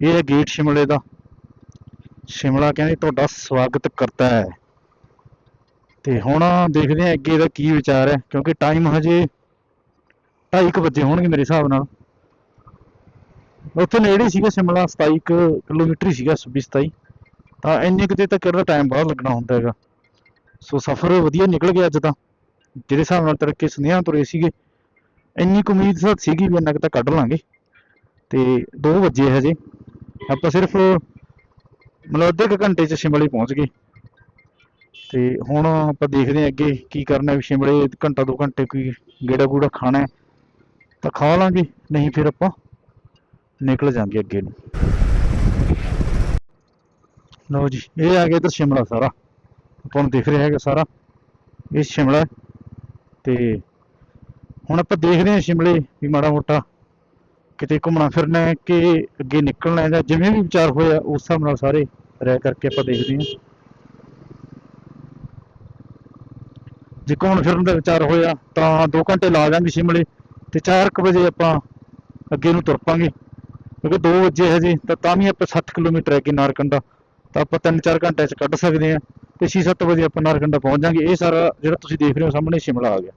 ਇਹ ਹੈ ਗੇਟ ਸ਼ਿਮਲੇ ਦਾ। ਸ਼ਿਮਲਾ ਕਹਿੰਦੇ ਤੁਹਾਡਾ ਸਵਾਗਤ ਕਰਦਾ ਹੈ। ਤੇ ਹੁਣ ਦੇਖਦੇ ਹਾਂ ਅੱਗੇ ਦਾ ਕੀ ਵਿਚਾਰ ਹੈ, ਕਿਉਂਕਿ ਟਾਈਮ ਹਜੇ 2:30 ਵਜੇ ਹੋਣਗੇ ਮੇਰੇ ਹਿਸਾਬ ਨਾਲ। ਉੱਥੇ ਨੇੜੇ ਸੀਗਾ ਸ਼ਿਮਲਾ 27 ਕੁ ਕਿਲੋਮੀਟਰ ਹੀ ਸੀਗਾ 26 27 ਤਾਂ ਇੰਨੇ ਕਿਤੇ ਤੱਕ ਦਾ ਟਾਈਮ ਬਹੁਤ ਲੱਗਣਾ ਹੁੰਦਾ ਹੈਗਾ। ਸੋ ਸਫ਼ਰ ਵਧੀਆ ਨਿਕਲ ਗਿਆ ਅੱਜ ਤਾਂ। ਜਿਹੜੇ ਹਿਸਾਬ ਨਾਲ ਤੜਕੇ ਸੁਨੇਹਾ ਤੁਰੇ ਸੀਗੇ, ਇੰਨੀ ਕੁ ਉਮੀਦ ਤਾਂ ਸੀਗੀ ਵੀ ਇੰਨਾ ਕੁ ਤਾਂ ਕੱਢ ਲਾਂਗੇ। ਤੇ 2 ਵਜੇ ਹਜੇ। ਆਪਾਂ ਸਿਰਫ ਮਤਲਬ ਅੱਧੇ ਕੁ ਘੰਟੇ ਚ ਸ਼ਿਮਲੇ ਪਹੁੰਚ ਗਏ। ਤੇ ਹੁਣ ਆਪਾਂ ਦੇਖਦੇ ਹਾਂ ਅੱਗੇ ਕੀ ਕਰਨਾ ਵੀ ਸ਼ਿਮਲੇ ਘੰਟਾ ਦੋ ਘੰਟੇ ਕੋਈ ਗੇੜਾ ਗੂੜਾ ਖਾਣਾ ਤਾਂ ਖਾ ਲਾਂਗੇ, ਨਹੀਂ ਫਿਰ ਆਪਾਂ ਨਿਕਲ ਜਾਾਂਗੇ ਅੱਗੇ ਨੂੰ। ਲਓ ਜੀ, ਇਹ ਆ ਗਿਆ ਇੱਧਰ ਸ਼ਿਮਲਾ ਸਾਰਾ। ਆਪਾਂ ਨੂੰ ਦਿਖ ਰਿਹਾ ਹੈਗਾ ਸਾਰਾ। ਇਹ ਸ਼ਿਮਲਾ ਹੈ। ਤੇ ਹੁਣ ਆਪਾਂ ਦੇਖਦੇ ਹਾਂ ਸ਼ਿਮਲੇ ਵੀ ਮਾੜਾ ਮੋਟਾ ਕਿਤੇ ਘੁੰਮਣਾ ਫਿਰਨਾ ਹੈ ਕਿ ਅੱਗੇ ਨਿਕਲਣਾ ਹੈ ਜਾਂ ਜਿਵੇਂ ਵੀ ਵਿਚਾਰ ਹੋਇਆ ਉਸ ਹਿਸਾਬ ਨਾਲ ਸਾਰੇ ਰਹਿ ਕਰਕੇ ਆਪਾਂ ਦੇਖਦੇ ਹਾਂ। ਜੇ ਘੁੰਮਣ ਫਿਰਨ ਦਾ ਵਿਚਾਰ ਹੋਇਆ ਤਾਂ 2 ਘੰਟੇ ਲਾ ਜਾਾਂਗੇ ਸ਼ਿਮਲੇ ਤੇ 4:00 ਵਜੇ ਆਪਾਂ ਅੱਗੇ ਨੂੰ ਤੁਰ ਪਾਂਗੇ। ਕਿਉਂਕਿ 2 ਵਜੇ ਹਜੇ ਤਾਂ ਤਾਂ ਵੀ ਆਪਾਂ 7 ਕਿਲੋਮੀਟਰ ਹੈ ਨਾਰਕੰਡਾ, ਤਾਂ ਆਪਾਂ 3-4 ਘੰਟੇ ਚ ਕੱਢ ਸਕਦੇ ਹਾਂ ਤੇ 6-7 ਵਜੇ ਆਪਾਂ ਨਾਰਕੰਡਾ ਪਹੁੰਚ ਜਾਾਂਗੇ। ਇਹ ਸਾਰਾ ਜਿਹੜਾ ਤੁਸੀਂ ਦੇਖ ਰਹੇ ਹੋ ਸਾਹਮਣੇ ਸ਼ਿਮਲਾ ਆ ਗਿਆ।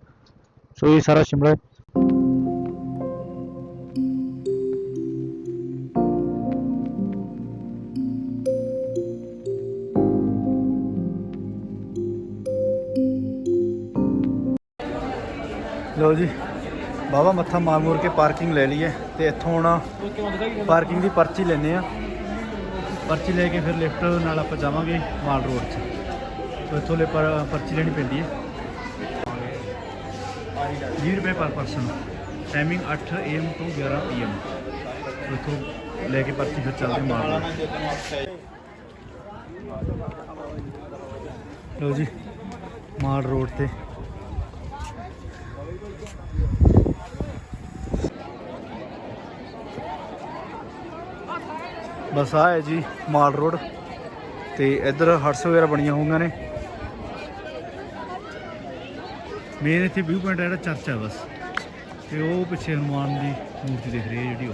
ਸੋ ਇਹ ਸਾਰਾ ਸ਼ਿਮਲਾ ਹੈ ਜੀ। ਬਾਬਾ ਮੱਥਾ ਮਾਰ ਮੂਰ ਕੇ ਪਾਰਕਿੰਗ ਲੈ ਲਈਏ ਹੈ ਤੇ ਇੱਥੋਂ ਹੁਣ ਪਾਰਕਿੰਗ ਦੀ ਪਰਚੀ ਲੈਣੇ ਆ ਪਰਚੀ ਲੈ ਕੇ ਫਿਰ ਲਿਫਟ ਨਾਲ ਆਪਾਂ ਜਾਵਾਂਗੇ ਮਾਲ ਰੋਡ 'ਚ। ਸੋ ਇੱਥੋਂ ਲੈ ਪਰਚੀ ਲੈਣੀ ਪੈਂਦੀ ਹੈ। 20 ਰੁਪਏ ਪਰ ਪਰਸਨ। ਟਾਈਮਿੰਗ 8 AM ਤੋਂ 11 PM ਸੋ ਇੱਥੋਂ ਲੈ ਕੇ ਪਰਚੀ ਫਿਰ ਚੱਲਦੇ ਮਾਲ ਰੋਡ ਲਓ ਜੀ, ਮਾਲ ਰੋਡ ਤੇ ਬਸ ਆ ਹੈ ਜੀ ਮਾਲ ਰੋਡ ਤੇ ਇੱਧਰ ਹਟਸ ਵਗੈਰਾ ਬਣੀਆਂ ਹੋਈਆਂ ਨੇ। ਮੇਨ ਇੱਥੇ ਵਿਊ ਪੁਆਇੰਟ ਜਿਹੜਾ ਚਰਚ ਹੈ ਬਸ। ਤੇ ਉਹ ਪਿੱਛੇ ਹਨੂਮਾਨ ਦੀ ਮੂਰਤੀ ਦਿਖ ਰਹੀ ਹੈ ਜਿਹੜੀ ਉਹ।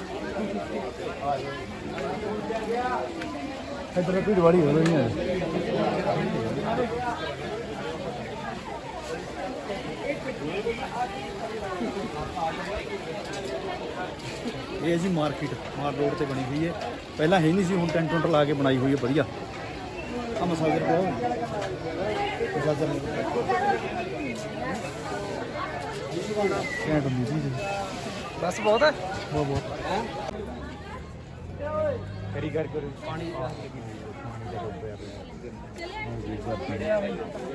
ਇੱਧਰ ਭੀੜ ਵਾਲੀ ਹੋ ਰਹੀ ਹੈ। ਇਹ ਹੈ ਜੀ ਮਾਰਕੀਟ ਮਾਰ ਰੋਡ ਤੇ ਬਣੀ ਹੋਈ ਹੈ। ਪਹਿਲਾਂ ਹੈ ਨਹੀਂ ਸੀ, ਹੁਣ ਟੈਂਟ ਟੁੰਟ ਲਾ ਕੇ ਬਣਾਈ ਹੋਈ ਹੈ, ਵਧੀਆ। ਆ ਮਸਾਜਰ ਪਿਆ ਮਸਾਜਰ ਕੈਂਟ ਹੁੰਦੀ ਸੀ ਬਸ ਬਹੁਤ ਹੈ। ਬਹੁਤ ਬਹੁਤ। ਕਰੀ ਕਰ ਕਰ। ਪਾਣੀ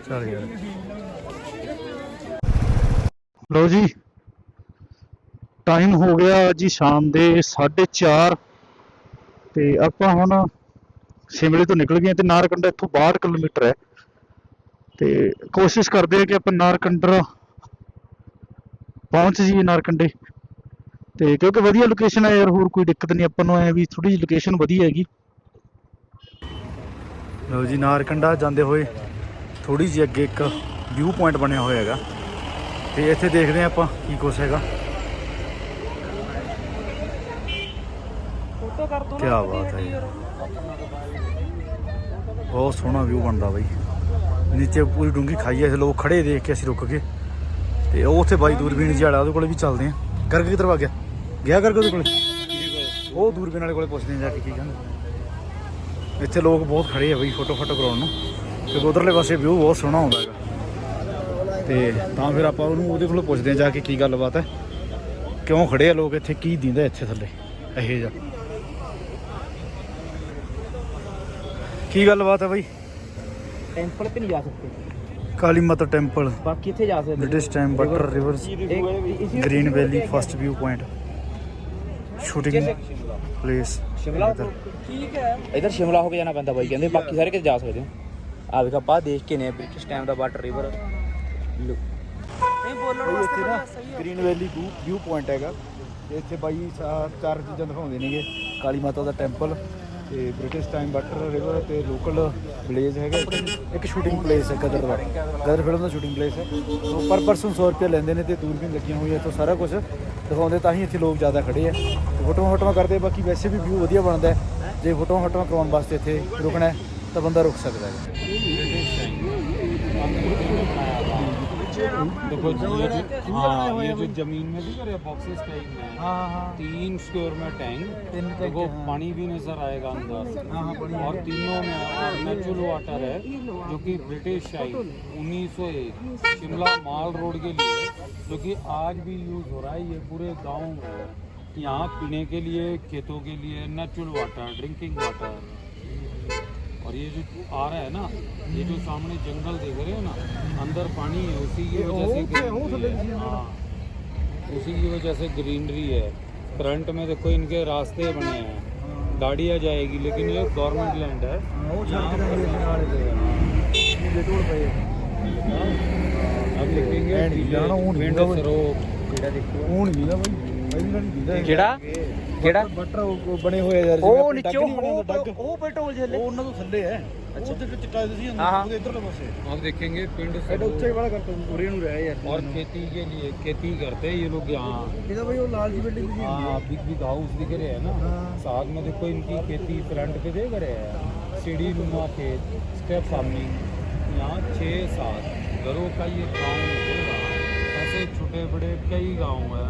ਚੱਲ ਯਾਰ ਲਓ ਜੀ ਟਾਈਮ ਹੋ ਗਿਆ ਜੀ ਸ਼ਾਮ ਦੇ 4:30 ਤੇ ਆਪਾਂ ਹੁਣ ਸ਼ਿਮਲੇ ਤੋਂ ਨਿਕਲ ਗਏ ਤੇ ਨਾਰਕੰਡਾ ਇੱਥੋਂ 62 ਕਿਲੋਮੀਟਰ ਹੈ। ਤੇ ਕੋਸ਼ਿਸ਼ ਕਰਦੇ ਆ ਕਿ ਆਪਾਂ ਨਾਰਕੰਡਾ ਪਹੁੰਚ ਜਾਈਏ ਨਾਰਕੰਡੇ। ਤੇ ਕਿਉਂਕਿ ਵਧੀਆ ਲੋਕੇਸ਼ਨ ਹੈ ਯਾਰ ਹੋਰ ਕੋਈ ਦਿੱਕਤ ਨਹੀਂ ਆਪਾਂ ਨੂੰ ਐ ਵੀ ਥੋੜੀ ਜਿਹੀ ਲੋਕੇਸ਼ਨ ਵਧੀਆ ਹੈਗੀ। ਲਓ ਜੀ ਨਾਰਕੰਡਾ ਜਾਂਦੇ ਹੋਏ ਥੋੜੀ ਜਿਹੀ ਅੱਗੇ ਇੱਕ ਵਿਊ ਪੁਆਇੰਟ ਬਣਿਆ ਹੋਇਆ ਹੈਗਾ। ਤੇ ਇੱਥੇ ਦੇਖਦੇ ਹਾਂ ਆਪਾਂ ਕੀ ਕੁਛ ਹੈਗਾ। ਫੋਟੋ ਕਰ ਦੋ ਕੀ ਬਾਤ ਹੈ ਯਾਰ। ਬਹੁਤ ਸੋਹਣਾ ਵਿਊ ਬਣਦਾ ਬਾਈ। ਨੀਚੇ ਪੂਰੀ ਡੂੰਗੀ ਖਾਈ ਐ ਲੋਕ ਖੜੇ ਦੇਖ ਕੇ ਅਸੀਂ ਰੁਕ ਗਏ। ਤੇ ਉਹ ਉੱਥੇ ਬਾਈ ਦੂਰਬੀਨ ਜਿਹੜਾ ਉਹਦੇ ਕੋਲੇ ਵੀ ਚੱਲਦੇ ਆ ਗਰਗ ਕਿੱਧਰ ਵਗ ਗਿਆ? ਗਿਆ ਕਰਕੇ ਉਹਦੇ ਕੋਲੇ? ਉਹ ਦੂਰਬੀਨ ਵਾਲੇ ਕੋਲੇ ਪੁੱਛਦੇ ਜਾ ਕੇ ਕੀ ਕਹਿੰਦਾ। ਇੱਥੇ ਲੋਕ ਬਹੁਤ ਖੜੇ ਆ ਬਈ ਫੋਟੋ ਫੋਟੋ ਕਰਾਉਣ ਨੂੰ। ਕਿਉਂਕਿ ਉਧਰਲੇ ਪਾਸੇ ਵਿਊ ਬਹੁਤ ਸੋਹਣਾ ਆਉਂਦਾ ਹੈਗਾ। ਤੇ ਤਾਂ ਫਿਰ ਆਪਾਂ ਉਹਨੂੰ ਉਹਦੇ ਕੋਲੋਂ ਪੁੱਛਦੇ ਜਾ ਕੇ ਕੀ ਗੱਲਬਾਤ ਹੈ। ਕਿਉਂ ਖੜੇ ਆ ਲੋਕ ਇੱਥੇ? ਕੀ ਦਿੰਦਾ ਇੱਥੇ ਥੱਲੇ? ਇਹੇ ਜਾ ਕੀ ਗੱਲਬਾਤ ਹੈ ਬਈ? ਟੈਂਪਲ ਤੇ ਨਹੀਂ ਜਾ ਸਕਦੇ। ਕਾਲੀ ਮਾਤਾ ਟੈਂਪਲ ਬਾਕੀ ਇੱਥੇ ਜਾ ਸਕਦੇ। British time water rivers green valley first view point shooting place Shimla ਇਧਰ ਸ਼ਿਮਲਾ ਹੋ ਕੇ ਜਾਣਾ ਪੈਂਦਾ ਬਾਈ ਕਹਿੰਦੇ ਬਾਕੀ ਸਾਰੇ ਕਿਤੇ ਜਾ ਸਕਦੇ ਹੋ ਆ ਵੇਖ ਆਪਾਂ ਦੇਖ ਕੇ ਨੇ ਬ੍ਰਿਟਿਸ਼ ਟਾਈਮ ਦਾ ਵਾਟਰ ਰਿਵਰ ਨਹੀਂ ਬੋਲਣ ਇੱਥੇ ਨਾ ਗ੍ਰੀਨ ਵੈਲੀ ਵਿਊ ਪੁਆਇੰਟ ਹੈਗਾ ਤੇ ਇੱਥੇ ਬਾਈ ਸਾ- ਚਾਰ ਚੀਜ਼ਾਂ ਦਿਖਾਉਂਦੇ ਨੇਗੇ ਕਾਲੀ ਮਾਤਾ ਦਾ ਟੈਂਪਲ ਤੇ ਬ੍ਰਿਟਿਸ਼ ਟਾਈਮ ਵਾਟਰ ਰਿਵਰ ਤੇ ਲੋਕਲ ਵਿਲੇਜ ਹੈਗਾ। ਇੱਕ ਸ਼ੂਟਿੰਗ ਪਲੇਸ ਹੈ ਗਦਰ ਦਾ। ਗਦਰ ਫਿਲਮ ਦਾ ਸ਼ੂਟਿੰਗ ਪਲੇਸ ਹੈ। ਤੋਂ ਪਰ ਪਰਸਨ 100 ਰੁਪਏ ਲੈਂਦੇ ਨੇ ਤੇ ਦੂਰਬੀਨ ਲੱਗੀਆਂ ਹੋਈਆਂ ਇੱਥੋਂ ਸਾਰਾ ਕੁਝ ਦਿਖਾਉਂਦੇ ਤਾਂ ਹੀ ਇੱਥੇ ਲੋਕ ਜ਼ਿਆਦਾ ਖੜੇ ਆ। ਫੋਟੋਆਂ ਫੋਟੋਆਂ ਕਰਦੇ ਬਾਕੀ ਵੈਸੇ ਵੀ ਵਿਊ ਵਧੀਆ ਬਣਦਾ ਹੈ। ਜੇ ਫੋਟੋਆਂ ਫੋਟੋਆਂ ਕਰਵਾਉਣ ਵਾਸਤੇ ਇੱਥੇ ਰੁਕਣਾ ਤਾਂ ਬੰਦਾ ਰੁਕ ਸਕਦਾ ਹੈ। देखो ये जो हाँ ये जो ज़मीन में दिख रहे बॉक्सेस में हाँ हाँ। तीन स्क्वायर में टैंक तीन टैंक हाँ। पानी भी नज़र आएगा अंदर। हाँ, हाँ, और तीनों में नेचुरल वाटर है जो कि ब्रिटिश आई 1901 शिमला माल रोड के लिए जो कि आज भी यूज़ हो रहा है ये पूरे गाँव में। यहाँ पीने के लिए खेतों के लिए नेचुरल वाटर ड्रिंकिंग वाटर और ये जो आ रहा है ना ये जो सामने जंगल देख रहे हो ना अंदर पानी है उसी की वजह से हाँ, उसी की वजह से ग्रीनरी है। फ्रंट में देखो इनके रास्ते बने हैं। गाड़ियाँ जाएगी लेकिन ये गवर्नमेंट लैंड है। हाँ, अब लिखेंगे ऊन ऊन ਜਾਣਾ, ਉਹ ਨਹੀਂ विंड ਹੈਗਾ ਵਾ। सरोवर ਉਹ ਨਹੀਂ ਵੀਦਾ ਬਾਈ ਪਹਿਲੀ ਵਾਰੀ ਵੀਦਾ ਕਿਹੜਾ ਕਿਹੜਾ ਬਟਰ ਉਹ ਬਣੇ ਹੋਏ ਆ ਯਾਰ ਜਿਵੇਂ ਉਹ ਆਪਣੇ ਡੱਗ ਨੀਚੋਂ ਨਹੀਂ ਬਣੇ ਹੁੰਦੇ, ਡੱਗ ਉਹ ਪੈਟਰੋਲ ਜਲੇ ਉਹ ਉਹਨਾਂ ਤੋਂ ਥੱਲੇ ਹੈ ਉਹ ਤੇ ਚਿੱਟਾ ਤੁਸੀਂ ਹਾਂ, ਹਾਂ। ਉਹਦੇ ਇਧਰਲੇ ਪਾਸੇ अब देखेंगे पिंड ਐਡਾ ਉੱਚਾ ਹੀ सरोवर ਵਾਲਾ ਕਰਤਾ ਉਰੇ ਨੂੰ ਰਹਿ ਯਾਰ और खेती के लिए खेती करते हैं ये लोग यहाँ ਇਹਦਾ ਬਾਈ ਉਹ ਲਾਲ ਜੀ ਬਿਲਡਿੰਗ ਦੀ हाँ बिग बिग हाउस दिख रहे हैं ना हाँ। साथ में देखो इनकी खेती फ्रंट पे देख रहे हैं सीढ़ी नुमा खेत स्टेप फार्मिंग यहाँ छः सात घरों का ये गाँव होगा ऐसे छोटे बड़े कई गाँव हैं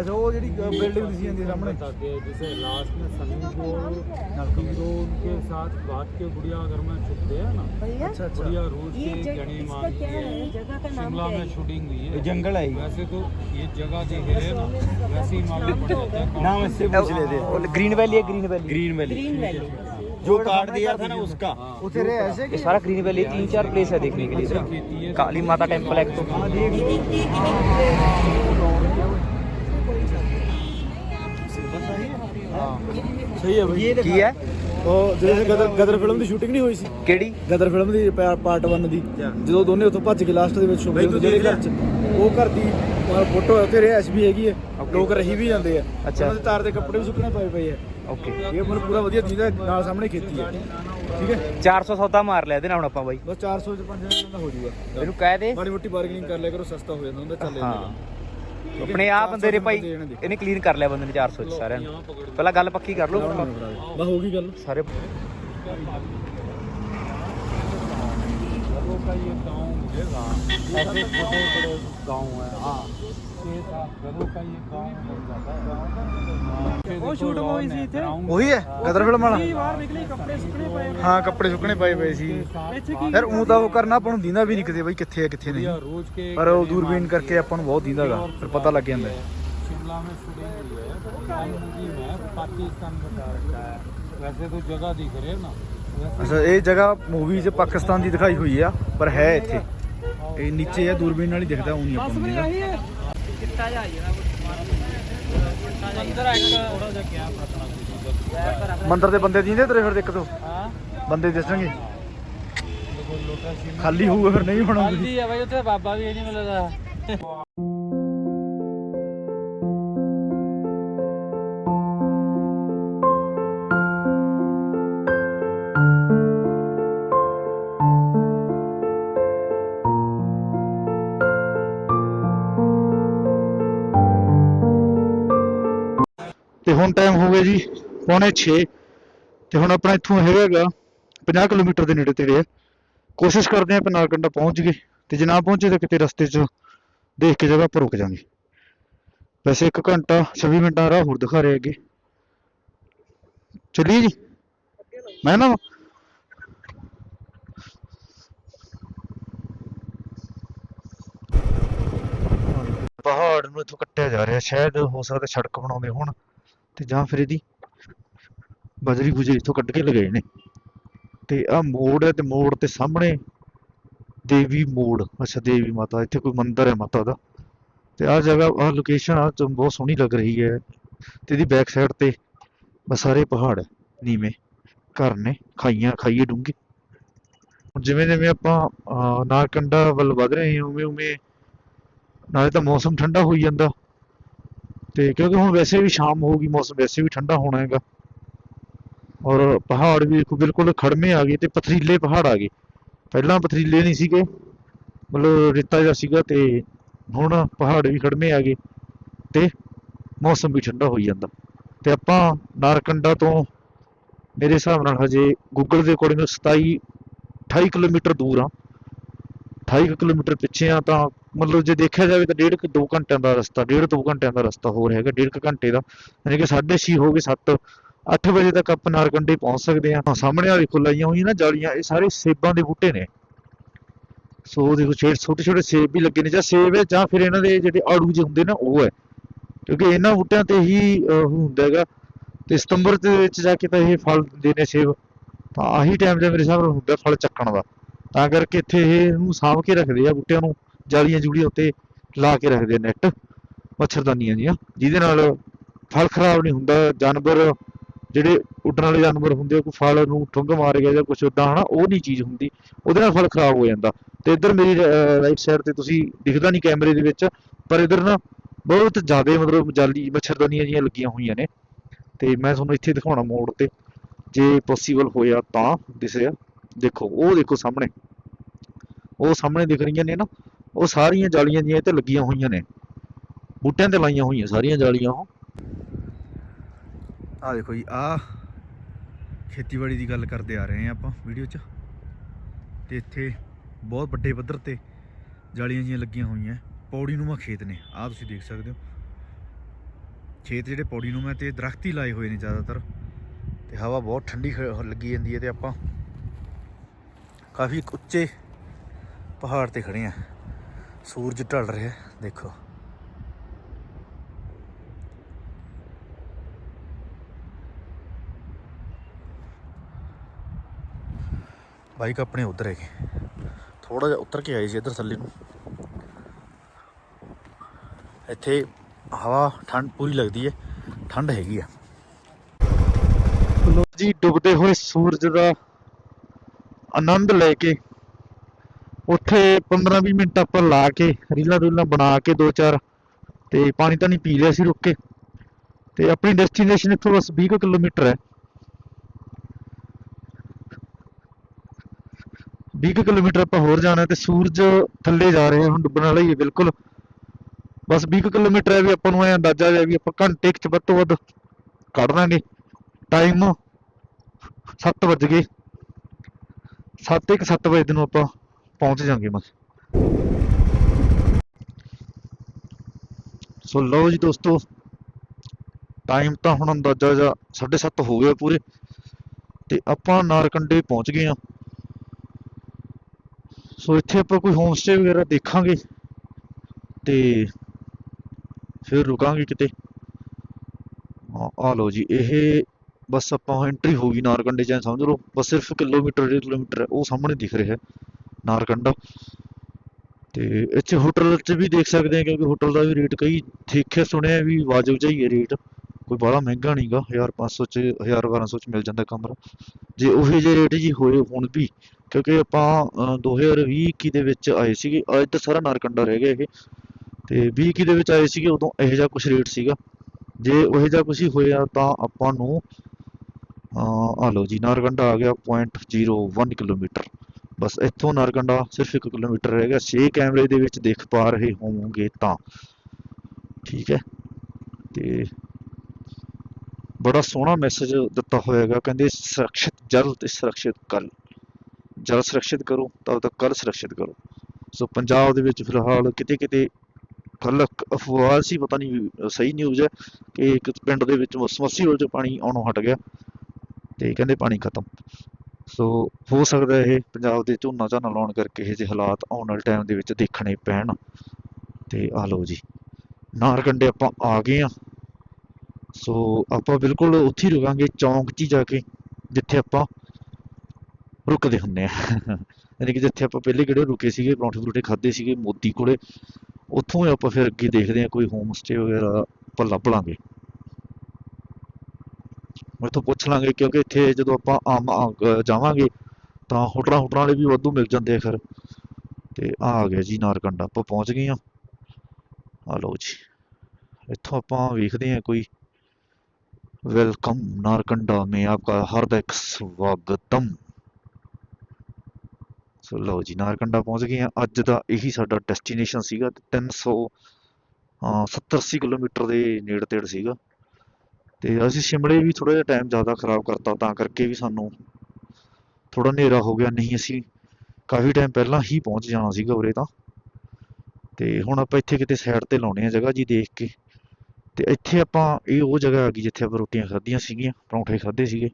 ਅੱਛਾ ਉਹ ਜਿਹੜੀ ਬਿਲਡਿੰਗ ਦਿਸੀ ਜਾਂਦੀ ਸਾਹਮਣੇ बताते हैं जैसे लास्ट में सनी देओल हीरो के साथ बात के गुड़िया अगर में छुपते हैं ना भैया ਅੱਛਾ ਅੱਛਾ गुड़िया रोज ये के जग- गणी इसका मान क्या की है है जगह का नाम शिमला क्या में है शूटिंग हुई है जंगल है ये। वैसे तो ये जगह देख रहे हैं ना वैसे ही मालूम पड़ जाता है कौन नाम इससे पूछ लेते ग्रीन वैली है Green Valley Green Valley Green Valley जो कार्ड दिया था ना उसका उसे रे ऐसे ये सारा ग्रीन वैली तीन चार प्लेस है देखने के लिए खेती इधर है काली माता टेम्पल है एक तो ਸਹੀ ਹੈ ਬਈ। ਕੀ ਹੈ? ਉਹ ਜਿਹੜੇ ਗਦਰ ਗਦਰ ਫਿਲਮ ਦੀ ਸ਼ੂਟਿੰਗ ਨਹੀਂ ਹੋਈ ਸੀ। ਕਿਹੜੀ? ਗਦਰ ਫਿਲਮ ਦੀ ਪਾਰਟ 1 ਦੀ। ਜਦੋਂ ਦੋਨੇ ਉੱਥੋਂ ਭੱਜ ਕੇ ਲਾਸਟ ਦੇ ਵਿੱਚ ਸ਼ੁਭੇ ਜਿਹੜੇ ਘਰ ਚ ਉਹ ਘਰ ਦੀ ਫੋਟੋ ਉੱਥੇ ਰਹਿਸ ਵੀ ਹੈਗੀ ਹੈ। ਲੋਕ ਰਹੀ ਵੀ ਜਾਂਦੇ ਆ। ਅੱਛਾ। ਉਹਨਾਂ ਦੇ ਤਾਰ ਦੇ ਕੱਪੜੇ ਵੀ ਸੁੱਕਣੇ ਪਏ ਪਏ ਆ। ਓਕੇ ਇਹ ਮੈਨੂੰ ਪੂਰਾ ਵਧੀਆ ਦੀਦਾ ਨਾਲ ਸਾਹਮਣੇ ਖੇਤੀ ਹੈ। ਠੀਕ ਹੈ? 400 ਸੌਦਾ ਮਾਰ ਲਿਆ ਇਹਦੇ ਨਾਲ ਹੁਣ ਆਪਾਂ ਬਾਈ। ਬਸ 400 ਚ 5 ਦਾ ਹੋ ਜਾਊਗਾ ਇਹਨੂੰ ਕਹਿ ਦੇ। ਮਾੜੀ ਮੋਟੀ ਬਾਰਗੇਨਿੰਗ ਕਰ ਲਿਆ ਕਰੋ ਸਸਤਾ ਹੋ ਜਾਂਦਾ ਹੁੰਦਾ ਚੱਲ ਹਾਂ। ਜਾਂਦਾ ਆਪਣੇ ਆ ਬੰਦੇ ਨੇ ਭਾਈ ਇਹਨੇ ਕਲੀਨ ਕਰ ਲਿਆ ਬੰਦੇ ਨੇ 400 ਚ ਸਾਰਿਆਂ ਨੂੰ ਪਹਿਲਾਂ ਗੱਲ ਪੱਕੀ ਕਰ ਲਓ ਬਸ ਹੋ ਗਈ ਗੱਲ ਸਾਰੇ घरों का ये गांव मिलेगा ऐसे छोटे बड़े गांव है हाँ छः सात घरों का ये गांव मिल जाता है वो शूट हुई थी थे ਉਹੀ ਹੈ ਗਦਰ ਫਿਲਮ ਵਾਲਾ बाहर निकले कपड़े सुकने पड़े ਹਾਂ ਕੱਪੜੇ ਸੁੱਕਣੇ ਪਏ ਪਏ ਸੀ ਯਾਰ ਉਹ ਤਾਂ ਉਹ ਕਰਨਾ ਆਪਾਂ ਨੂੰ ਦੀਂਦਾ ਵੀ ਨਹੀਂ ਕਿਤੇ ਬਈ ਕਿੱਥੇ ਹੈ ਕਿੱਥੇ ਨਹੀਂ रोज के ਪਰ ਉਹ ਦੂਰਬੀਨ ਕਰਕੇ ਆਪਾਂ ਨੂੰ ਬਹੁਤ ਦੀਂਦਾਗਾ ਫਿਰ ਪਤਾ ਲੱਗ ਜਾਂਦਾ ਹੈ शिमला में शूटिंग हुई है मूवी में पाकिस्तान बता रखा है वैसे तो जगह दिख रही है ना वैसे ਅੱਛਾ ਇਹ ਜਗ੍ਹਾ ਮੂਵੀ 'ਚ ਪਾਕਿਸਤਾਨ ਦੀ ਦਿਖਾਈ ਹੋਈ ਆ ਪਰ ਹੈ ਇੱਥੇ ਇਹ ਨੀਚੇ ਆ ਦੂਰਬੀਨ ਨਾਲ ਹੀ ਦਿਖਦਾ ਉਹ ਨਹੀਂ ਆਪਾਂ ਨੂੰ ਦਿਖਦਾ ਉਲਟਾ ਮੰਦਰ ਦੇ ਬੰਦੇ ਜੀਂਦੇ ਤੇਰੇ ਫਿਰ ਦੇਖ ਤੋ ਹਾਂ। ਬੰਦੇ ਦਿਸਣਗੇ। ਖਾਲੀ ਹੋਊਗਾ ਫਿਰ ਨਹੀਂ ਬਣਾਉਂਦੇ ਖਾਲੀ ਆ ਬਾਈ ਉੱਥੇ ਬਾਬਾ ਵੀ ਇਹ ਨਹੀਂ ਮਿਲਦਾ। ਤੇ ਹੁਣ ਟਾਈਮ ਹੋ ਗਿਆ ਜੀ ਪੌਣੇ 6 ਤੇ ਹੁਣ ਆਪਣਾ ਇੱਥੋਂ ਹੈਗਾ 50 ਕਿਲੋਮੀਟਰ ਦੇ ਨੇੜੇ ਤੇੜੇ ਆ ਕੋਸ਼ਿਸ਼ ਕਰਦੇ ਆ ਕਿ ਨਾਲਕੰਡਾ ਪਹੁੰਚ ਗਏ ਤੇ ਜੇ ਨਾ ਪਹੁੰਚੇ ਤਾਂ ਕਿਤੇ ਰਸਤੇ 'ਚ ਦੇਖ ਕੇ ਜਗ੍ਹਾ ਪਰ ਰੁਕ ਜਾਾਂਗੇ ਵੈਸੇ 1 ਘੰਟਾ 26 ਮਿੰਟਾਂ ਰਾਹ ਹੋਰ ਦਿਖਾ ਰਿਹਾ ਅੱਗੇ। ਚੱਲੀਏ ਜੀ। ਮੈਂ ਨਾ ਪਹਾੜ ਨੂੰ ਇੱਥੋਂ ਕੱਟਿਆ ਜਾ ਰਿਹਾ, ਸ਼ਾਇਦ ਹੋ ਸਕਦਾ ਸੜਕ ਬਣਾਉਂਦੇ ਹੋਣ। ਤੇ ਜਾਂ ਫਿਰ ਇਹਦੀ ਬਜਰੀ ਬੁਜਰੀ ਇੱਥੋਂ ਕੱਢ ਕੇ ਲਗਾਏ ਨੇ। ਤੇ ਆ ਮੋੜ ਹੈ ਤੇ ਮੋੜ ਤੇ ਸਾਹਮਣੇ ਦੇਵੀ ਮੋੜ। ਅੱਛਾ ਦੇਵੀ ਮਾਤਾ ਇੱਥੇ ਕੋਈ ਮੰਦਿਰ ਹੈ ਮਾਤਾ ਦਾ। ਤੇ ਆ ਜਗ੍ਹਾ ਆ ਲੋਕੇਸ਼ਨ ਆ ਬਹੁਤ ਸੋਹਣੀ ਲੱਗ ਰਹੀ ਹੈ। ਤੇ ਇਹਦੀ ਬੈਕ ਸਾਈਡ ਤੇ ਬਸ ਸਾਰੇ ਪਹਾੜ ਨੀਵੇਂ। ਘਰ ਨੇ ਖਾਈਆਂ ਖਾਈਏ ਡੂੰਘੇ। ਜਿਵੇਂ ਜਿਵੇਂ ਆਪਾਂ ਅਹ, ਨਾਰਕੰਡਾ ਵੱਲ ਵਧ ਰਹੇ ਹਾਂ ਉਵੇਂ ਉਵੇਂ ਨਾਲੇ ਤਾਂ ਮੌਸਮ ਠੰਡਾ ਹੋਈ ਜਾਂਦਾ। ਤੇ ਕਿਉਂਕਿ ਹੁਣ ਵੈਸੇ ਵੀ ਸ਼ਾਮ ਹੋ ਗਈ, ਮੌਸਮ ਵੈਸੇ ਵੀ ਠੰਡਾ ਹੋਣਾ ਹੈਗਾ। ਔਰ ਪਹਾੜ ਵੀ ਦੇਖੋ ਬਿਲਕੁਲ ਖੜਮੇ ਆ ਗਏ ਤੇ ਪਥਰੀਲੇ ਪਹਾੜ ਆ ਗਏ। ਪਹਿਲਾਂ ਪਥਰੀਲੇ ਨਹੀਂ ਸੀਗੇ, ਮਤਲਬ ਰੇਤਾ ਜਿਹਾ ਸੀਗਾ ਤੇ ਹੁਣ ਪਹਾੜ ਵੀ ਖੜਮੇ ਆ ਗਏ ਤੇ ਮੌਸਮ ਵੀ ਠੰਡਾ ਹੋਈ ਜਾਂਦਾ। ਤੇ ਆਪਾਂ ਨਾਰਕੰਡਾ ਤੋਂ ਮੇਰੇ ਹਿਸਾਬ ਨਾਲ ਹਜੇ ਗੂਗਲ ਦੇ ਅਕੋਰਡਿੰਗ 27 28 ਕਿਲੋਮੀਟਰ ਦੂਰ ਆ। 28 ਕੁ ਕਿਲੋਮੀਟਰ ਪਿੱਛੇ ਆ ਤਾਂ ਮਤਲਬ ਜੇ ਦੇਖਿਆ ਜਾਵੇ ਤਾਂ ਡੇਢ ਕੁ 2 ਘੰਟਿਆਂ ਦਾ ਰਸਤਾ, ਡੇਢ 2 ਘੰਟਿਆਂ ਦਾ ਰਸਤਾ ਹੋਰ ਹੈਗਾ, ਡੇਢ ਕੁ ਘੰਟੇ ਦਾ। ਯਾਨੀ ਕਿ 6:30 ਹੋ ਗਏ 7 8 ਵਜੇ ਤੱਕ ਆਪਾਂ ਨਾਰਕੰਡੇ ਪਹੁੰਚ ਸਕਦੇ ਹਾਂ। ਸਾਹਮਣੇ ਆ ਦੇਖੋ ਹੋਈਆਂ ਨਾ ਜਾਲੀਆਂ, ਇਹ ਸਾਰੇ ਸੇਬਾਂ ਦੇ ਬੂਟੇ ਨੇ। ਸੋ ਦੇਖੋ, ਛੇ- ਛੋਟੇ ਛੋਟੇ ਸੇਬ ਵੀ ਲੱਗੇ ਨੇ, ਜਾਂ ਸੇਬ ਹੈ, ਜਾਂ ਫਿਰ ਇਹਨਾਂ ਦੇ ਜਿਹੜੇ ਆੜੂ ਜਿਹੇ ਹੁੰਦੇ ਨਾ, ਉਹ ਹੈ। ਕਿਉਂਕਿ ਇਹਨਾਂ ਬੂਟਿਆਂ ਤੇ ਹੀ ਹੁੰਦਾ ਹੈਗਾ। ਤੇ ਸਤੰਬਰ ਦੇ ਵਿੱਚ ਜਾ ਕੇ ਤਾਂ ਇਹ ਫਲ ਦਿੰਦੇ ਨੇ ਸੇਬ। ਤਾਂ ਆਹੀ ਟਾਈਮ ਜੇ ਮੇਰੇ ਹਿਸਾਬ ਨਾਲ ਹੁੰਦਾ ਫਲ ਚੱਕਣ ਦਾ। ਤਾਂ ਕਰਕੇ ਇੱਥੇ ਇਹ ਇਹਨੂੰ ਸਾਂਭ ਕੇ ਰੱਖਦੇ ਆ ਬੂਟਿਆਂ ਨੂੰ। ਜਾਲੀਆਂ ਜੂੜੀਆਂ ਉੱਤੇ ਲਾ ਕੇ ਰੱਖਦੇ ਆ ਨੈਟ ਮੱਛਰਦਾਨੀਆਂ ਦੀਆਂ ਜਿਹਦੇ ਨਾਲ ਫਲ ਖਰਾਬ ਨਹੀਂ ਹੁੰਦਾ, ਜਾਨਵਰ ਜਿਹੜੇ ਉੱਡਣ ਵਾਲੇ ਜਾਨਵਰ ਹੁੰਦੇ ਕੋਈ ਫਲ ਨੂੰ ਠੁੰਗ ਮਾਰ ਗਿਆ ਜਾਂ ਕੁਝ ਉਦਾਂ ਹਨਾ, ਉਹ ਨਹੀਂ ਚੀਜ਼ ਹੁੰਦੀ, ਉਹਦੇ ਨਾਲ ਫਲ ਖਰਾਬ ਹੋ ਜਾਂਦਾ। ਤੇ ਇੱਧਰ ਮੇਰੀ ਰਾਈਟ ਸਾਈਡ ਤੇ ਤੁਸੀਂ ਦਿਖਦਾ ਨਹੀਂ ਕੈਮਰੇ ਦੇ ਵਿੱਚ, ਪਰ ਇੱਧਰ ਨਾ ਬਹੁਤ ਜ਼ਿਆਦਾ ਮਤਲਬ ਜਾਲੀ, ਮੱਛਰਦਾਨੀਆਂ ਜੀਆਂ ਲੱਗੀਆਂ ਹੋਈਆਂ ਨੇ। ਤੇ ਮੈਂ ਤੁਹਾਨੂੰ ਇੱਥੇ ਦਿਖਾਉਣਾ ਮੋੜ ਤੇ, ਜੇ ਪੋਸੀਬਲ ਹੋਇਆ ਤਾਂ ਦਿਸਿਆ ਦੇਖੋ, ਉਹ ਦੇਖੋ ਸਾਹਮਣੇ। ਉਹ ਸਾਹਮਣੇ ਦਿਖ ਰਹੀਆਂ ਨੇ ਨਾ ਉਹ ਸਾਰੀਆਂ ਜਾਲੀਆਂ ਜੀਆਂ ਤੇ ਲੱਗੀਆਂ ਹੋਈਆਂ ਨੇ। ਬੂਟਿਆਂ ਤੇ ਲਾਈਆਂ ਹੋਈਆਂ ਸਾਰੀਆਂ ਜਾਲੀਆਂ ਉਹ। ਆ ਦੇਖੋ ਜੀ ਆ ਖੇਤੀਬਾੜੀ ਦੀ ਗੱਲ ਕਰਦੇ ਆ ਰਹੇ ਆ ਆਪਾਂ ਵੀਡੀਓ 'ਚ। ਤੇ ਇੱਥੇ ਬਹੁਤ ਵੱਡੇ ਪੱਧਰ ਤੇ ਜਾਲੀਆਂ ਜੀਆਂ ਲੱਗੀਆਂ ਹੋਈਆਂ। ਪੌੜੀ ਨੂੰਮਾ ਖੇਤ ਨੇ ਆ ਤੁਸੀਂ ਦੇਖ ਸਕਦੇ ਹੋ। ਖੇਤ ਜਿਹੜੇ ਪੌੜੀ ਨੂੰਮਾ ਤੇ ਦਰਖਤ ਹੀ ਲਾਏ ਹੋਏ ਨੇ ਜ਼ਿਆਦਾਤਰ। ਤੇ ਹਵਾ ਬਹੁਤ ਠੰਡੀ ਲੱਗੀ ਜਾਂਦੀ ਹੈ ਤੇ ਆਪਾਂ ਕਾਫੀ ਉੱਚੇ ਪਹਾੜ ਤੇ ਖੜੇ ਆ ਸੂਰਜ ਢਲ ਰਿਹਾ ਦੇਖੋ। ਬਾਈਕ ਆਪਣੇ ਉਧਰ ਹੈਗੇ। ਥੋੜਾ ਜਿਹਾ ਉਤਰ ਕੇ ਆਏ ਸੀ ਇੱਧਰ ਥੱਲੇ ਨੂੰ। ਇੱਥੇ ਹਵਾ ਠੰਡ ਪੂਰੀ ਲੱਗਦੀ ਹੈ, ਠੰਡ ਹੈਗੀ ਆ। ਲੋ ਜੀ, ਡੁੱਬਦੇ ਹੋਏ ਸੂਰਜ ਦਾ ਆਨੰਦ ਲੈ ਕੇ ਉੱਥੇ 15-20 ਮਿੰਟ ਆਪਾਂ ਲਾ ਕੇ ਰੀਲਾਂ ਰੂਲਾਂ ਬਣਾ ਕੇ ਦੋ ਚਾਰ ਤੇ ਪਾਣੀ ਤਾਂ ਨਹੀਂ ਪੀ ਲਿਆ ਸੀ ਰੁੱਕ ਕੇ। ਤੇ ਆਪਣੀ ਡੈਸਟੀਨੇਸ਼ਨ ਇੱਥੋਂ ਬਸ 20 ਕੁ ਕਿਲੋਮੀਟਰ ਹੈ। 20 ਕੁ ਕਿਲੋਮੀਟਰ ਆਪਾਂ ਹੋਰ ਜਾਣਾ ਤੇ ਸੂਰਜ ਥੱਲੇ ਜਾ ਰਿਹਾ, ਹੁਣ ਡੁੱਬਣ ਵਾਲਾ ਹੀ ਹੈ ਬਿਲਕੁਲ। ਬਸ 20 ਕੁ ਕਿਲੋਮੀਟਰ ਹੈ ਵੀ ਆਪਾਂ ਨੂੰ ਇਹ ਅੰਦਾਜ਼ਾ ਹੈ ਵੀ ਆਪਾਂ ਘੰਟੇ ਚ ਵੱਧ ਤੋਂ ਵੱਧ ਕੱਢ ਲਾਂਗੇ। ਟਾਈਮ 7 ਵਜ ਗਏ। 7 ਇੱਕ 7 ਵਜੇ ਨੂੰ ਆਪਾਂ ਪਹੁੰਚ ਜਾਾਂਗੇ ਬਸ। ਸੋ ਲਓ ਜੀ ਦੋਸਤੋ ਟਾਈਮ ਤਾਂ ਹੁਣ ਅੰਦਾਜ਼ਾ ਜਾ 7:30 ਹੋ ਗਿਆ ਪੂਰੇ। ਤੇ ਆਪਾਂ ਨਾਰਕੰਡੇ ਪਹੁੰਚ ਗਏ ਆ ਸੋ ਇੱਥੇ ਆਪਾਂ ਕੋਈ ਹੋਮ ਸਟੇ ਵਗੈਰਾ ਦੇਖਾਂਗੇ ਤੇ ਫਿਰ ਰੁਕਾਂਗੇ ਕਿਤੇ। ਆ ਲਓ ਜੀ, ਇਹ ਬਸ ਆਪਾਂ ਐਂਟਰੀ ਹੋ ਗਈ ਨਾਰਕੰਡੇ ਚ ਸਮਝ ਲਓ, ਬਸ ਸਿਰਫ ਕਿਲੋਮੀਟਰ, ਡੇਢ ਕਿਲੋਮੀਟਰ ਉਹ ਸਾਹਮਣੇ ਦਿਖ ਰਿਹਾ। ਹੈ ਨਾਰਕੰਡਾ ਤੇ ਇੱਥੇ ਹੋਟਲ 'ਚ ਵੀ ਦੇਖ ਸਕਦੇ ਆ ਕਿਉਂਕਿ ਹੋਟਲ ਦਾ ਵੀ ਰੇਟ ਕਈ ਦੇਖਿਆ ਸੁਣਿਆ ਵੀ ਵਾਜਬ ਜਿਹਾ ਹੀ ਹੈ ਰੇਟ ਕੋਈ ਬਾਹਲਾ ਮਹਿੰਗਾ ਨਹੀਂਗਾ 1500 ਚ 1000 1200 ਚ ਮਿਲ ਜਾਂਦਾ ਕਮਰਾ। ਜੇ ਉਹੇ ਜਿਹੇ ਰੇਟ ਜੀ ਹੋਏ ਹੁਣ ਵੀ ਕਿਉਂਕਿ ਆਪਾਂ 2020 ਦੇ ਵਿੱਚ ਆਏ ਸੀਗੇ ਅੱਜ ਤਾਂ ਸਾਰਾ ਨਾਰਕੰਡਾ ਰਹਿ ਗਿਆ ਇਹ। ਤੇ 20 21 ਦੇ ਵਿੱਚ ਆਏ ਸੀਗੇ ਉਦੋਂ ਇਹੋ ਜਿਹਾ ਕੁਝ ਰੇਟ ਸੀਗਾ। ਜੇ ਉਹੇ ਜਿਹਾ ਕੁਝ ਹੋਇਆ ਤਾਂ ਆਪਾਂ ਨੂੰ ਅਹ, ਆ ਲਓ ਜੀ ਨਾਰਕੰਡਾ ਆ ਗਿਆ 0.01 ਕਿਲੋਮੀਟਰ। ਬਸ ਇੱਥੋਂ ਨਰਕੰਡਾ ਸਿਰਫ 1 ਕਿਲੋਮੀਟਰ ਰਹਿ ਗਿਆ। 6 ਕੈਮਰੇ ਦੇ ਵਿੱਚ ਦੇਖ ਪਾ ਰਹੇ ਹੋਵੋਗੇ ਤਾਂ। ਠੀਕ ਹੈ। ਤੇ ਬੜਾ ਸੋਹਣਾ ਮੈਸੇਜ ਦਿੱਤਾ ਹੋਏਗਾ ਕਹਿੰਦੇ, ਸੁਰੱਖਿਅਤ ਜਲ ਤੇ ਸੁਰੱਖਿਅਤ ਕੱਲ। ਜਲ ਸੁਰੱਖਿਅਤ ਕਰੋ, ਤਾਂ ਤੱਕ ਕੱਲ ਸੁਰੱਖਿਅਤ ਕਰੋ। ਸੋ ਪੰਜਾਬ ਦੇ ਵਿੱਚ ਫਿਲਹਾਲ ਕਿਤੇ ਕਿਤੇ ਕੱਲ ਅਫਵਾਹ ਸੀ, ਪਤਾ ਨਹੀਂ ਸਹੀ ਨਿਊਜ਼ ਹੈ ਕਿ ਇੱਕ ਪਿੰਡ ਦੇ ਵਿੱਚ ਸਮਰਸੀਬਲ 'ਚ ਪਾਣੀ ਆਉਣੋਂ ਹਟ ਗਿਆ। ਤੇ ਕਹਿੰਦੇ ਪਾਣੀ ਖਤਮ। ਸੋ ਹੋ ਸਕਦਾ ਇਹ ਪੰਜਾਬ ਦੇ ਝੋਨਾ ਝਾਨਾ ਲਾਉਣ ਕਰਕੇ ਇਹ ਜਿਹੇ ਹਾਲਾਤ ਆਉਣ ਵਾਲੇ ਟਾਈਮ ਦੇ ਵਿੱਚ ਦੇਖਣੇ ਪੈਣ। ਤੇ ਆ ਲਓ ਜੀ ਨਾਰਕੰਡੇ ਆਪਾਂ ਆ ਗਏ ਆ ਸੋ ਆਪਾਂ ਬਿਲਕੁਲ ਉੱਥੇ ਰੁਕਾਂਗੇ, ਚੌਂਕ 'ਚ ਹੀ ਜਾ ਕੇ, ਜਿੱਥੇ ਆਪਾਂ ਰੁਕਦੇ ਹੁੰਦੇ ਆ ਯਾਨੀ ਕਿ ਜਿੱਥੇ ਆਪਾਂ ਪਹਿਲੇ ਕਿਹੜੇ ਰੁਕੇ ਸੀਗੇ, ਪਰੌਂਠੇ ਪਰੌਂਠੇ ਖਾਦੇ ਸੀਗੇ ਮੋਦੀ ਕੋਲੇ, ਉੱਥੋਂ ਹੀ ਆਪਾਂ ਫਿਰ ਅੱਗੇ ਦੇਖਦੇ ਆ ਕੋਈ ਹੋਮ ਸਟੇ ਵਗੈਰਾ ਆਪਾਂ ਲੱਭ ਲਾਂਗੇ। ਮੈਂ ਤੋਂ ਪੁੱਛ ਲਾਂਗੇ ਕਿਉਂਕਿ ਇੱਥੇ ਜਦੋਂ ਆਪਾਂ ਆਮ ਆ- ਅ, ਜਾਵਾਂਗੇ ਤਾਂ ਹੋਟਲਾਂ ਹੋਟਲਾਂ ਵਾਲੇ ਵੀ ਵਾਧੂ ਮਿਲ ਜਾਂਦੇ ਆ ਫਿਰ ਤੇ ਆ ਆ ਗਿਆ ਜੀ ਨਾਰਕੰਡਾ ਆਪਾਂ ਪਹੁੰਚ ਗਏ ਆ ਆ ਲਓ ਜੀ ਇੱਥੋਂ ਆਪਾਂ ਵੇਖਦੇ ਆ ਕੋਈ वेलकम नारकंडा में आपका हार्दिक स्वागतम ਸੋ ਲਓ ਜੀ ਨਾਰਕੰਡਾ ਪਹੁੰਚ ਗਏ ਆ ਅੱਜ ਦਾ ਇਹੀ ਸਾਡਾ ਡੈਸਟੀਨੇਸ਼ਨ ਸੀਗਾ ਤੇ 300 ਹਾਂ 70 80 ਕਿਲੋਮੀਟਰ ਦੇ ਨੇੜੇ ਤੇੜ ਸੀਗਾ ਤੇ ਅਸੀਂ ਸ਼ਿਮਲੇ ਵੀ ਥੋੜਾ ਜਿਹਾ ਟਾਈਮ ਜ਼ਿਆਦਾ ਖਰਾਬ ਕਰਤਾ, ਤਾਂ ਕਰਕੇ ਵੀ ਸਾਨੂੰ ਥੋੜਾ ਹਨੇਰਾ ਹੋ ਗਿਆ। ਨਹੀਂ, ਅਸੀਂ ਕਾਫੀ ਟਾਈਮ ਪਹਿਲਾਂ ਹੀ ਪਹੁੰਚ ਜਾਣਾ ਸੀਗਾ ਉਰੇ ਤਾਂ। ਤੇ ਹੁਣ ਆਪਾਂ ਇੱਥੇ ਕਿਤੇ ਸਾਈਡ ਤੇ ਲਾਉਣੇ ਆ ਜਗ੍ਹਾ ਜੀ ਦੇਖ ਕੇ। ਤੇ ਇੱਥੇ ਆਪਾਂ, ਇਹ ਉਹ ਜਗ੍ਹਾ ਆ ਗਈ ਜਿੱਥੇ ਆਪਾਂ ਰੋਟੀਆਂ ਖਾਧੀਆਂ ਸੀਗੀਆਂ, ਪਰੌਂਠੇ ਖਾਧੇ ਸੀਗੇ।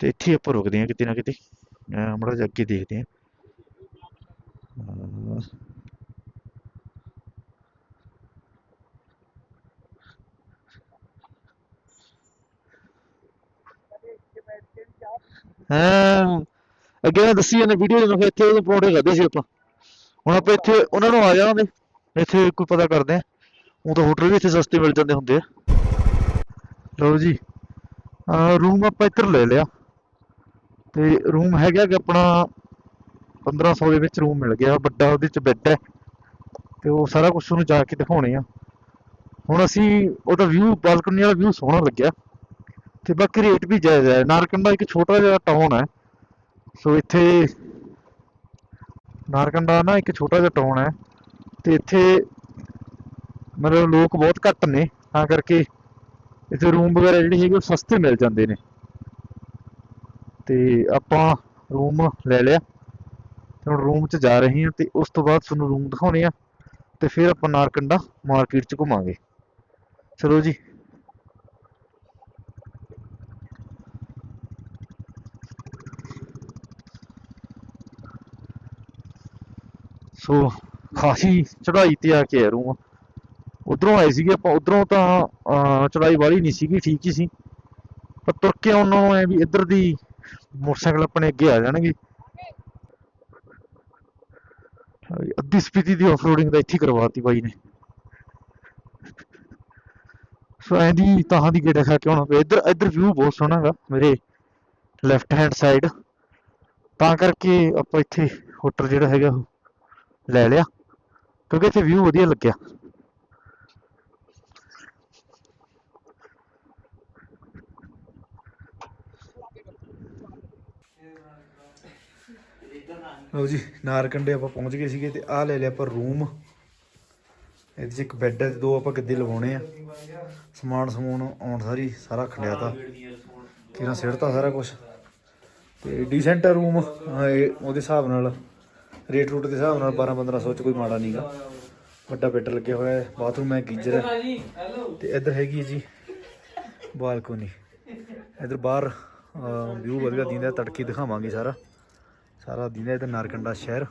ਤੇ ਇੱਥੇ ਆਪਾਂ ਰੁਕਦੇ ਹਾਂ ਕਿਤੇ ਨਾ ਕਿਤੇ। ਮੜਾ ਜਾ ਕੇ ਦੇਖਦੇ ਹਾਂ ਹਾਂ। ਅੱਗੇ ਮੈਂ ਦੱਸੀ ਜਾਂਦੇ ਵੀਡੀਓ ਦੇ ਮੈਂ ਇੱਥੇ ਉਹ ਪਰੌਂਠੇ ਖਾਧੇ ਸੀ ਆਪਾਂ। ਹੁਣ ਆਪਾਂ ਇੱਥੇ ਉਹਨਾਂ ਨੂੰ ਆ ਜਾਵਾਂਗੇ। ਇੱਥੇ ਕੋਈ ਪਤਾ ਕਰਦੇ ਆ। ਉਹ ਤਾਂ ਹੋਟਲ ਵੀ ਇੱਥੇ ਸਸਤੇ ਮਿਲ ਜਾਂਦੇ ਹੁੰਦੇ ਆ। ਲਓ ਜੀ। ਰੂਮ ਆਪਾਂ ਇੱਧਰ ਲੈ ਲਿਆ। ਤੇ ਰੂਮ ਹੈਗਾ ਕਿ ਆਪਣਾ 1500 ਦੇ ਵਿੱਚ ਰੂਮ ਮਿਲ ਗਿਆ। ਵੱਡਾ ਉਹਦੇ ਚ ਬੈੱਡ ਹੈ। ਤੇ ਉਹ ਸਾਰਾ ਕੁਝ ਉਹਨੂੰ ਜਾ ਕੇ ਦਿਖਾਉਣੇ ਆ। ਹੁਣ ਅਸੀਂ ਉਹਦਾ ਵਿਊ ਬਾਲਕਨੀ ਵਾਲਾ ਵਿਊ ਸੋਹਣਾ ਲੱਗਿਆ। ਤੇ ਬਾਕੀ ਰੇਟ ਵੀ ਜਾਇਜ਼ ਹੈ। ਨਾਰਕੰਡਾ ਇੱਕ ਛੋਟਾ ਜਿਹਾ ਟਾਊਨ ਹੈ। ਸੋ ਇੱਥੇ ਨਾਰਕੰਡਾ ਨਾ ਇੱਕ ਛੋਟਾ ਜਿਹਾ ਟਾਊਨ ਹੈ। ਤੇ ਇੱਥੇ ਮਤਲਬ ਲੋਕ ਬਹੁਤ ਘੱਟ ਨੇ। ਤਾਂ ਕਰਕੇ ਇੱਥੇ ਰੂਮ ਵਗੈਰਾ ਜਿਹੜੇ ਹੈਗੇ ਉਹ ਸਸਤੇ ਮਿਲ ਜਾਂਦੇ ਨੇ। ਤੇ ਆਪਾਂ ਰੂਮ ਲੈ ਲਿਆ। ਤੇ ਹੁਣ ਰੂਮ 'ਚ ਜਾ ਰਹੇ ਹਾਂ ਤੇ ਉਸ ਤੋਂ ਬਾਅਦ ਤੁਹਾਨੂੰ ਰੂਮ ਦਿਖਾਉਣੇ ਆ। ਤੇ ਫਿਰ ਆਪਾਂ ਨਾਰਕੰਡਾ ਮਾਰਕੀਟ 'ਚ ਘੁਮਾਂਗੇ। ਚਲੋ ਜੀ। ਸੋ ਖਾਸੀ ਚੜਾਈ ਤੇ ਆ ਕੇ ਆ ਉਧਰੋਂ ਆਏ ਸੀਗੇ ਆਪਾਂ ਉਧਰੋਂ ਤਾਂ ਅਹ, ਚੜਾਈ ਵਾਲੀ ਨਹੀਂ ਸੀਗੀ ਠੀਕ ਹੀ ਸੀ। ਪਰ ਤੁਰ ਕੇ ਆਉਣ ਨੂੰ ਐ ਵੀ ਇੱਧਰ ਦੀ ਮੋਟਰਸਾਈਕਲ ਆਪਣੇ ਅੱਗੇ ਆ ਜਾਣਗੇ। ਅੱਧੀ ਸਪੀਤੀ ਦੀ ਆਫਰੋਡਿੰਗ ਤਾਂ ਇੱਥੇ ਕਰਵਾਤੀ ਬਾਈ ਨੇ। ਸੋ ਇਹਦੀ ਤਾਹਾਂ ਦੀ ਗੇੜਾ ਖਾ ਕੇ ਹੁਣ ਇੱਧਰ ਇੱਧਰ ਵਿਊ ਬਹੁਤ ਸੋਹਣਾ ਹੈਗਾ ਮੇਰੇ ਲੈਫਟ ਹੈਂਡ ਸਾਈਡ ਤਾਂ ਕਰਕੇ ਆਪਾਂ ਇੱਥੇ ਹੋਟਲ ਜਿਹੜਾ ਹੈਗਾ ਲੈ ਲਿਆ, ਕਿਉਂਕਿ ਇੱਥੇ ਵਿਊ ਵਧੀਆ ਲੱਗਿਆ। ਲਓ ਜੀ, ਨਾਰਕੰਡੇ ਆਪਾਂ ਪਹੁੰਚ ਗਏ ਸੀਗੇ ਤੇ ਆਹ ਲੈ ਲਿਆ ਆਪਾਂ ਰੂਮ ਇਹਦੇ 'ਚ ਇੱਕ ਬੈੱਡ ਹੈ ਤੇ ਦੋ ਆਪਾਂ ਗੱਦੇ ਲਵਾਉਣੇ ਆ। ਸਮਾਨ ਸਮੂਨ ਆਉਣ ਸਾਰੀ, ਸਾਰਾ ਖੰਡਿਆ ਖੰਡਿਆਤਾ। ਕਿਰਾਂ ਸਿੜਤਾ ਸਾਰਾ ਕੁਝ ਤੇ ਡੀਸੈਂਟ ਰੂਮ ਉਹਦੇ ਹਿਸਾਬ ਨਾਲ। ਰੇਟ ਰੂਟ ਦੇ ਹਿਸਾਬ ਨਾਲ 12 1500 ਚ ਕੋਈ ਮਾੜਾ ਨਹੀਂਗਾ ਵੱਡਾ ਬੈੱਡ ਲੱਗਿਆ ਹੋਇਆ ਹੈ, ਬਾਥਰੂਮ ਹੈ, ਗੀਜ਼ਰ ਹੈ। ਤੇ ਇੱਧਰ ਹੈਗੀ ਹੈ ਜੀ ਬਾਲਕੋਨੀ। ਇੱਧਰ ਬਾਹਰ ਵਿਊ ਵਧੀਆ ਦਿੰਦਾ, ਤੜਕੇ ਦਿਖਾਵਾਂਗੇ ਸਾਰਾ। ਸਾਰਾ ਦਿੰਦਾ ਇੱਧਰ ਨਾਰਕੰਡਾ ਸ਼ਹਿਰ।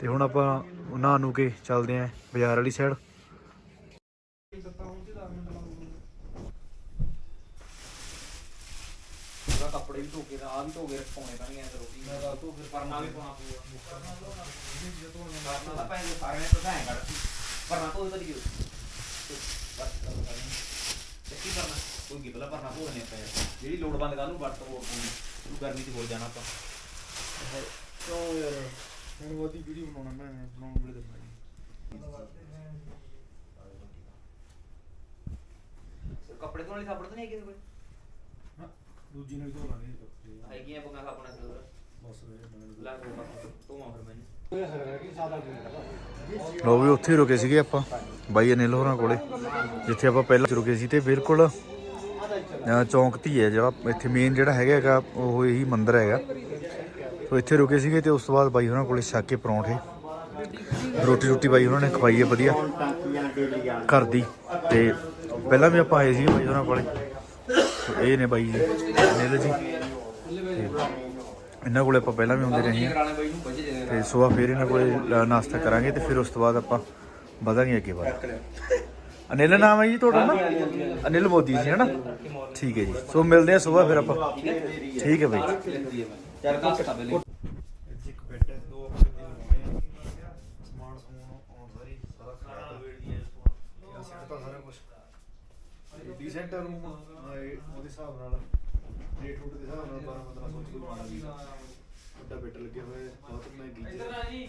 ਤੇ ਹੁਣ ਆਪਾਂ ਉਹਨਾਂ ਨੂੰ ਕੇ ਚੱਲਦੇ ਆਂ ਬਾਜ਼ਾਰ ਵਾਲੀ ਸਾਈਡ ਪੂਰਾ ਕੱਪੜੇ ਵੀ ਧੋ ਕੇ ਆ ਵੀ ਧੋ ਕੇ ਪਾਉਣੇ ਪੈਣਗੇ ਐ ਰੋਟੀ ਮੈਂ ਤਾਂ ਧੋ ਕੇ ਪਰਨਾ ਵੀ ਪਾਉਣਾ ਪਊਗਾ। ਪਰਨਾ ਤਾਂ ਪੈਸੇ ਸਾਰੇ ਨੇ ਤਾਂ ਐਂ ਕਰ ਪਰਨਾ ਧੋ ਤਾਂ ਦਿਓ ਬਸ ਕੀ ਕਰਨਾ ਕੋਈ ਕੀ ਪਹਿਲਾਂ ਪਰਨਾ ਧੋ ਦੇਣੇ ਪਏ ਜਿਹੜੀ ਲੋੜ ਬੰਦ ਕਰ ਨੂੰ ਵਰਤ ਹੋਰ ਪਊਗੀ ਤੂੰ ਗਰਮੀ ਚ ਹੋ ਜਾਣਾ ਆਪਾਂ। ਕਿਉਂ ਯਾਰ? ਹੁਣ ਵੀਡੀਓ ਬਣਾਉਣਾ ਮੈਂ ਬਣਾਉਣ ਵੇਲੇ ਦਿੰਦਾ ਕੱਪੜੇ ਧੋਣ ਵਾਲੀ ਸਾਬਣ ਤਾਂ ਨਹੀਂ ਹੈਗੀ ਕੋਈ ਦੂਜੀ ਨਾਲ ਧੋ ਲਾਂਗੇ ਹੈਗੀਆਂ ਪੱਕਾ ਸਾਬਣ ਸੀ ਉਧਰ ਬਸ ਲਾ ਕੇ ਬਸ ਧੋਵਾਂ ਫਿਰ ਮੈਨੂੰ। ਲੋ ਵੀ ਉੱਥੇ ਹੀ ਰੁਕੇ ਸੀਗੇ ਆਪਾਂ ਬਾਈ ਅਨਿਲ ਹੋਰਾਂ ਕੋਲੇ ਜਿੱਥੇ ਆਪਾਂ ਪਹਿਲਾਂ ਰੁਕੇ ਸੀ ਤੇ ਬਿਲਕੁਲ ਅਹ ਚੌਂਕ ਧੀ ਹੈ ਜਿਹੜਾ ਇੱਥੇ ਮੇਨ ਜਿਹੜਾ ਹੈਗਾ ਹੈਗਾ ਉਹ ਇਹੀ ਮੰਦਿਰ ਹੈਗਾ। ਸੋ ਇੱਥੇ ਰੁਕੇ ਸੀਗੇ ਤੇ ਉਸ ਤੋਂ ਬਾਅਦ ਬਾਈ ਹੋਰਾਂ ਕੋਲੇ ਛੱਕ ਕੇ ਪਰੌਂਠੇ। ਰੋਟੀ ਰੋਟੀ ਬਾਈ ਉਹਨਾਂ ਨੇ ਖਵਾਈ ਹੈ ਵਧੀਆ। ਘਰ ਦੀ। ਤੇ ਪਹਿਲਾਂ ਵੀ ਆਪਾਂ ਆਏ ਸੀ ਬਾਈ ਉਹਨਾਂ ਕੋਲੇ। ਤੇ ਇਹ ਨੇ ਬਾਈ ਜੀ ਨੀਲ ਜੀ। ਇਹਨਾਂ ਕੋਲੇ ਆਪਾਂ ਪਹਿਲਾਂ ਵੀ ਆਉਂਦੇ ਰਹੇ ਹਾਂ। ਤੇ ਸਵੇਰ ਫਿਰ ਇਹਨਾਂ ਕੋਲੇ ਨਾਸ਼ਤਾ ਕਰਾਂਗੇ ਤੇ ਫਿਰ ਉਸ ਤੋਂ ਬਾਅਦ ਆਪਾਂ ਵਧਾਂਗੇ ਅੱਗੇ ਬਾਅਦ ਅਨਿਲ ਨਾਮ ਹੈ ਜੀ ਤੁਹਾਡਾ ਨਾ? ਅਨਿਲ ਮੋਦੀ ਜੀ ਹੈ ਨਾ ਠੀਕ ਹੈ ਜੀ। ਸੋ ਮਿਲਦੇ ਆ ਸਵੇਰ ਫਿਰ ਆਪਾਂ। ਠੀਕ ਹੈ ਬਾਈ ਚਾਰ ਦਸ ਤਾਂ ਬਲੇ ਇੱਕ ਬੈੱਡ ਹੈ ਦੋ ਆਪਾਂ ਗੱਦੀ ਲਵਾਉਣੇ ਆ। ਸਮਾਨ ਸਮੂਨ ਆਉਣ ਸਾਰੀ ਸਾਰਾ ਖਾਣਾ ਵੇੜਦੀ ਹੈ ਇਹ ਸੈੱਟ ਤਾਂ ਸਾਰਾ ਕੁਝ ਡੀਸੈਂਟ ਰੂਮ ਹਿਸਾਬ ਨਾਲ ਰੇਟ ਰੂਟ ਦੇ ਹਿਸਾਬ ਨਾਲ 12 15 ਸੌ ਚ ਕੋਈ ਬਣਾ ਵੀ ਵੱਡਾ ਬੈੱਡ ਲੱਗਿਆ ਹੋਇਆ ਹੈ ਬਹੁਤ ਮਹਿੰਗੀ। ਇੱਧਰ ਜੀ।